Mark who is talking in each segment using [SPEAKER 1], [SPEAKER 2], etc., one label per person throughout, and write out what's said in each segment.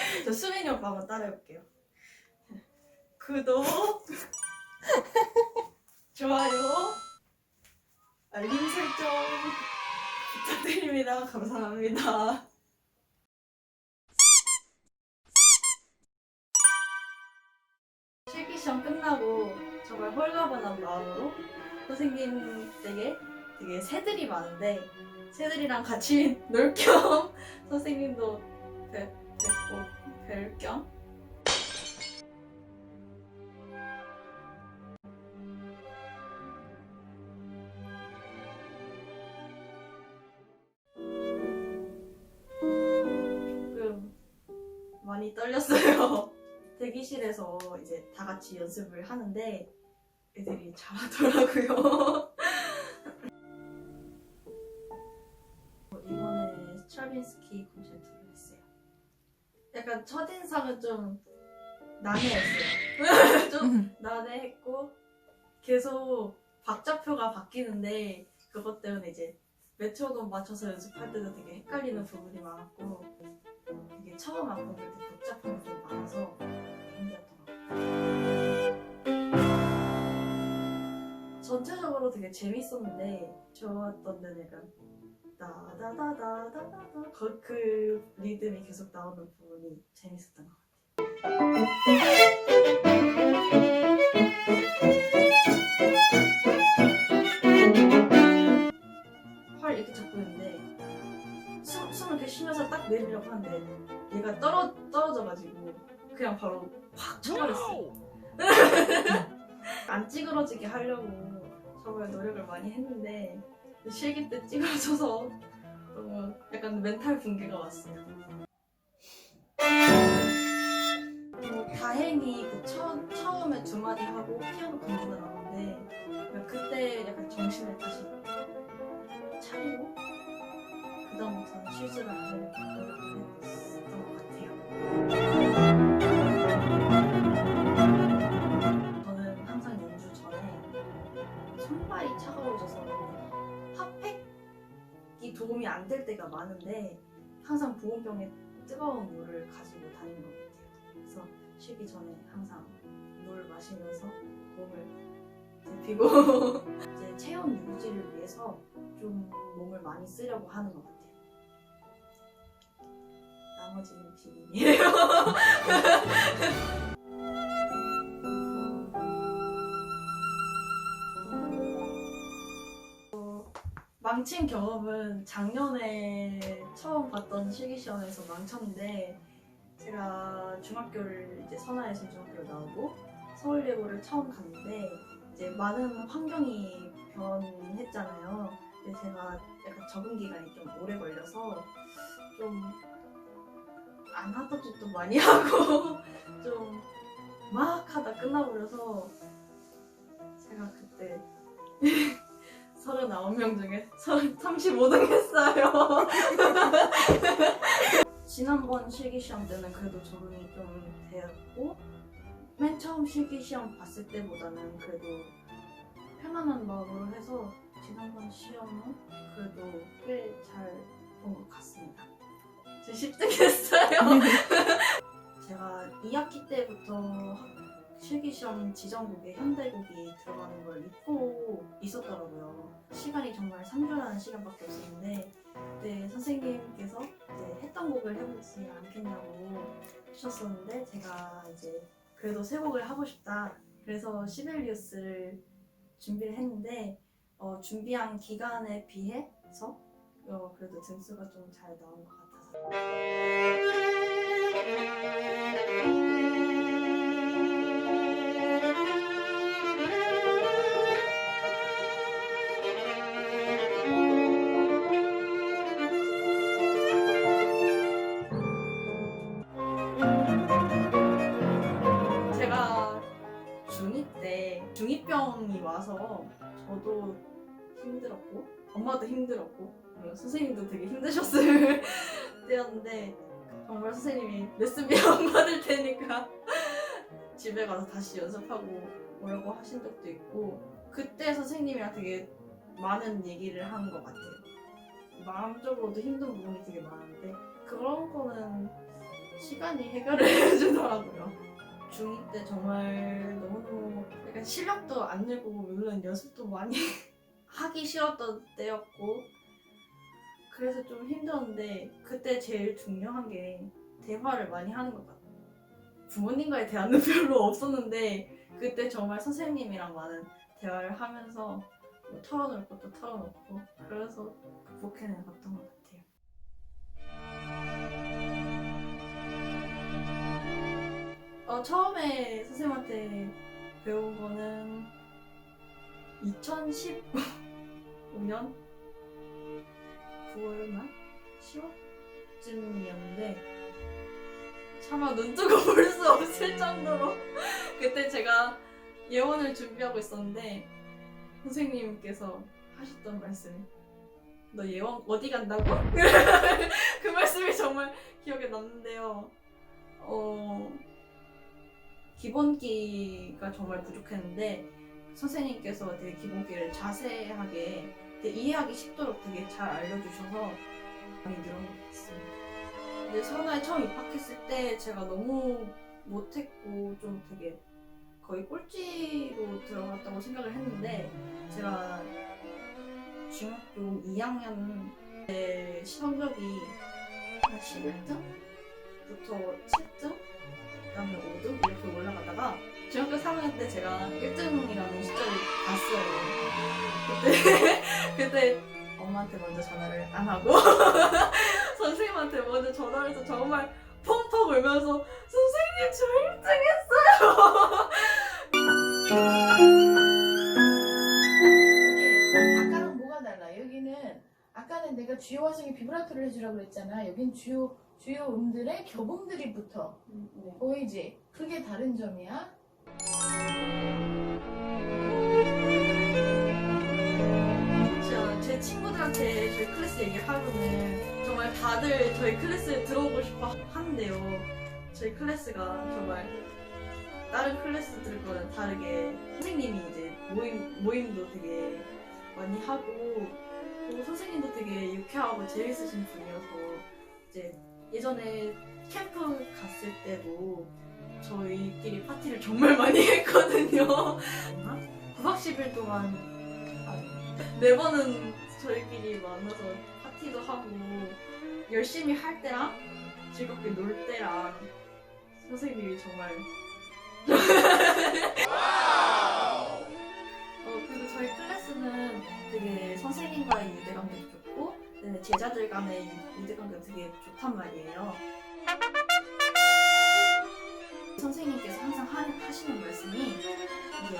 [SPEAKER 1] 저 수민이 오빠 한번 따라해볼게요. 구독, 좋아요, 알림 설정 부탁드립니다. 감사합니다. 실기시험 끝나고 정말 홀가분한 마음으로 선생님 댁에 되게 새들이 많은데 새들이랑 같이 놀 겸 선생님도 뵙, 뵙고 뵐겸 조금 많이 떨렸어요. 대기실에서 이제 다 같이 연습을 하는데 애들이 잘하더라고요. 이번에 스트라빈스키 했어요. 약간 첫인상은 좀 난해했어요. 좀 난해했고 계속 박자표가 바뀌는데 그것 때문에 이제 메트로놈 맞춰서 연습할 때도 되게 헷갈리는 부분이 많았고 되게 처음 악보를 때 복잡한 게좀 많아서 힘들었던 것 같아요. 전체적으로 되게 재밌었는데 좋았던 데는 약간 따다다다다다다 그, 그 리듬이 계속 나오는 부분이 재밌었던 것 같아요. 활 이렇게 잡고 있는데 숨, 숨을 이렇게 쉬면서 딱 내리려고 하는데 얘가 떨어, 떨어져가지고 그냥 바로 확 쳐버렸어요. 안 찌그러지게 하려고 정말 노력을 많이 했는데 실기 때 찌그러져서 너무 약간 멘탈 붕괴가 왔어요. 어, 다행히 그 처, 처음에 두 마디 하고 피아노 나오는데 약간 그때 약간 정신을 다시 차리고 그다음부터는 실수를 안 하려 안 될 때가 많은데 항상 보온병에 뜨거운 물을 가지고 다니는 것 같아요. 그래서 쉬기 전에 항상 물 마시면서 몸을 데피고 이제 체온 유지를 위해서 좀 몸을 많이 쓰려고 하는 것 같아요. 나머지는 비밀이에요. 망친 경험은 작년에 처음 봤던 실기시험에서 망쳤는데 제가 중학교를 이제 선화예술 중학교를 나오고 서울예고를 처음 갔는데 이제 많은 환경이 변했잖아요. 근데 제가 약간 적응 기간이 좀 오래 걸려서 좀 안 하던 짓도 많이 하고 좀 막 하다 끝나버려서 제가 그때 39명 중에 35등 했어요. 지난번 실기시험 때는 그래도 적응이 좀 되었고 맨 처음 실기시험 봤을 때보다는 그래도 편안한 마음으로 해서 지난번 시험은 그래도 꽤 잘 본 것 같습니다. 저 10등 했어요. 제가 2학기 때부터 실기시험 지정곡에 현대곡이 들어가는 걸 잊고 있었더라고요. 시간이 정말 3주라는 시간밖에 없었는데 그때 선생님께서 이제 했던 곡을 해보지 않겠냐고 하셨었는데 제가 이제 그래도 새 곡을 하고 싶다. 그래서 시벨리우스를 준비를 했는데 어, 준비한 기간에 비해서 어, 그래도 등수가 좀 잘 나온 것 같아서 중2 때 중2병이 와서 저도 힘들었고 엄마도 힘들었고 그리고 선생님도 되게 힘드셨을 때였는데 정말 선생님이 레슨비 안 받을 테니까 집에 가서 다시 연습하고 오라고 하신 적도 있고 그때 선생님이랑 되게 많은 얘기를 한 것 같아요. 마음적으로도 힘든 부분이 되게 많은데 그런 거는 시간이 해결을 해주더라고요. 중2 때 정말 너무너무 약간 실력도 안 늘고 물론 연습도 많이 하기 싫었던 때였고 그래서 좀 힘들었는데 그때 제일 중요한 게 대화를 많이 하는 것 같아요. 부모님과의 대화는 별로 없었는데 그때 정말 선생님이랑 많은 대화를 하면서 뭐 털어놓을 것도 털어놓고 그래서 극복해내 봤던 것 같아요. 어, 처음에 선생님한테 배운 거는 2015년 9월 말? 10월쯤이었는데 차마 눈 뜨고 볼 수 없을 정도로 그때 제가 예원을 준비하고 있었는데 선생님께서 하셨던 말씀 너 예원 어디 간다고? 그 말씀이 정말 기억에 남는데요 어 기본기가 정말 부족했는데 선생님께서 되게 기본기를 자세하게 되게 이해하기 쉽도록 되게 잘 알려주셔서 많이 늘은 것 같습니다. 근데 선화에 처음 입학했을 때 제가 너무 못했고 좀 되게 거의 꼴찌로 들어갔다고 생각을 했는데 제가 중학교 2학년 때 시험적이 한 11등 부터 7등 그다음에 5등 이렇게 올라가다가 중학교 3학년 때 제가 1등이라는 숫자를 봤어요. 그때 그때 엄마한테 먼저 전화를 안 하고 선생님한테 먼저 전화를 해서 정말 펑펑 울면서 선생님 저 1등 했어요.
[SPEAKER 2] 이게 아까랑 뭐가 달라? 여기는 아까는 내가 주요 화성에 비브라토를 해주라고 그랬잖아. 여긴 주요 주요 음들의 겹음들이 붙어. 보이지? 그게 다른 점이야.
[SPEAKER 1] 진짜 제 친구들한테 저희 클래스 얘기하면은 정말 다들 저희 클래스에 들어오고 싶어 하는데요. 저희 클래스가 정말 다른 클래스들과는 다르게 선생님이 이제 모임 모임도 되게 많이 하고 그리고 선생님도 되게 유쾌하고 재밌으신 분이어서 이제 예전에 캠프 갔을 때도 저희끼리 파티를 정말 많이 했거든요. 9박 10일 동안 한 네 번은 저희끼리 만나서 파티도 하고 열심히 할 때랑 즐겁게 놀 때랑 선생님이 정말 어, 그리고 저희 클래스는 되게 선생님과의 유대관계도 좋고 네, 제자들 간의 유대관계가 되게 좋단 말이에요. 선생님께서 항상 하, 하시는 말씀이 이제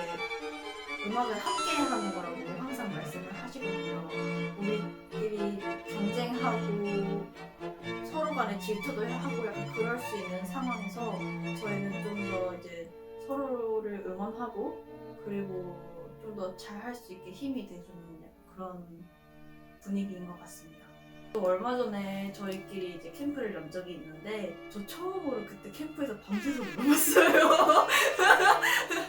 [SPEAKER 1] 음악을 함께 하는 거라고 항상 말씀을 하시거든요. 우리끼리 경쟁하고 서로 간에 질투도 하고 약간 그럴 수 있는 상황에서 저희는 좀 더 이제 서로를 응원하고 그리고 좀 더 잘할 수 있게 힘이 돼주는 그런 분위기인 것 같습니다. 또 얼마 전에 저희끼리 이제 캠프를 연 적이 있는데 저 처음으로 그때 캠프에서 밤새서 울었어요.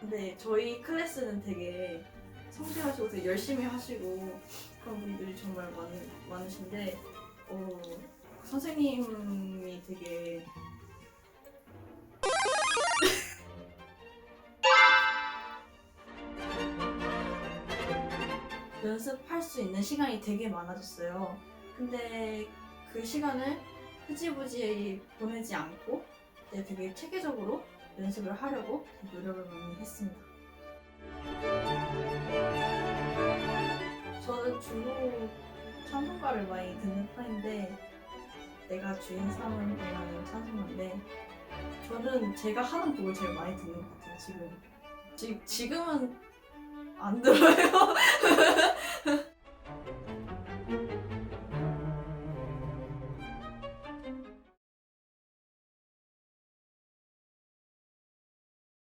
[SPEAKER 1] 근데 저희 클래스는 되게 성실하시고 되게 열심히 하시고 그런 분들이 정말 많, 많으신데 어, 선생님이 되게 연습할 수 있는 시간이 되게 많아졌어요. 근데 그 시간을 흐지부지 보내지 않고 네, 되게 체계적으로 연습을 하려고 노력을 많이 했습니다. 저는 주로 찬송가를 많이 듣는 편인데 내가 주인 삼은이라는 찬송가인데 저는 제가 하는 곡을 제일 많이 듣는 것 같아요 지금. 지, 지금은 안 들어요